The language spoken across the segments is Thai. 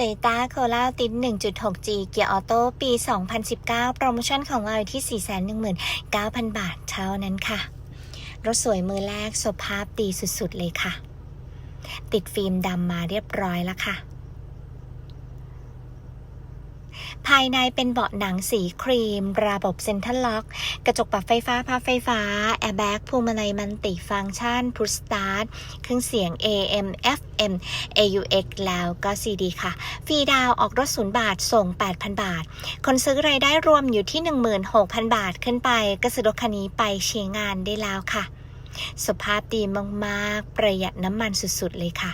โตโยต้าโคราติด 1.6G เกียร์ออโต้ปี 2019 โปรโมชั่นของเราอยู่ที่ 419,000 บาทเท่านั้นค่ะ รถสวยมือแรกสภาพดีสุดๆเลยค่ะ ติดฟิล์มดำมาเรียบร้อยแล้วค่ะ ภายในเป็นเบาะหนังสีครีม ระบบเซ็นทรัลล็อก กระจกปรับไฟฟ้าพับไฟฟ้า แอร์แบ็กพวงมาลัยมันติฟังก์ชันพุชสตาร์ทเครื่องเสียง AM FM AUX แล้วก็ CD ค่ะ ฟรีดาวออกรถศูนย์บาทส่ง 8,000 บาท คนซื้อรายได้รวมอยู่ที่ 16,000 บาทขึ้นไป ก็ซื้อรถคันนี้ไปใช้งานได้แล้วค่ะ สภาพดีมากๆ ประหยัดน้ำมันสุดๆเลยค่ะ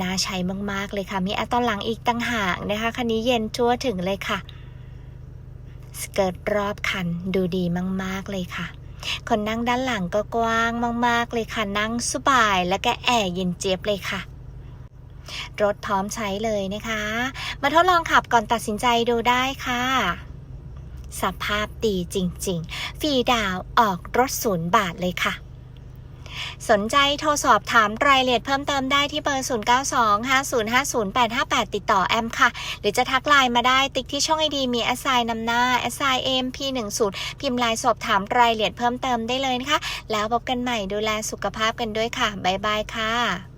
น่าใช้มากๆเลยค่ะ มีแอร์ตอนหลังอีกตั้งหากนะคะคันนี้เย็นทั่วถึงเลยค่ะ สเกิร์ตรอบคันดูดีมากๆเลยค่ะ คนนั่งด้านหลังก็กว้างมาก ๆ เลยค่ะ นั่งสบายและก็แอร์เย็นเจี๊ยบเลยค่ะรถพร้อมใช้เลยนะคะ มาทดลองขับก่อนตัดสินใจดูได้ค่ะ สภาพดีจริง ๆ ฟีดาวออกรถศูนย์บาทเลยค่ะ สนใจโทรสอบถามรายละเอียดเพิ่มเติมได้ที่เบอร์ 0925050858 ติดต่อแอมค่ะ หรือจะทักไลน์มาได้ติ๊กที่ช่องไอดีมีแอดไซน์นำหน้าแอดไซน์เอ็มพีหนึ่งศูนย์พิมพ์ไลน์สอบถามรายละเอียดเพิ่มเติมได้เลยนะคะ แล้วพบกันใหม่ดูแลสุขภาพกันด้วยค่ะ บ๊ายบายค่ะ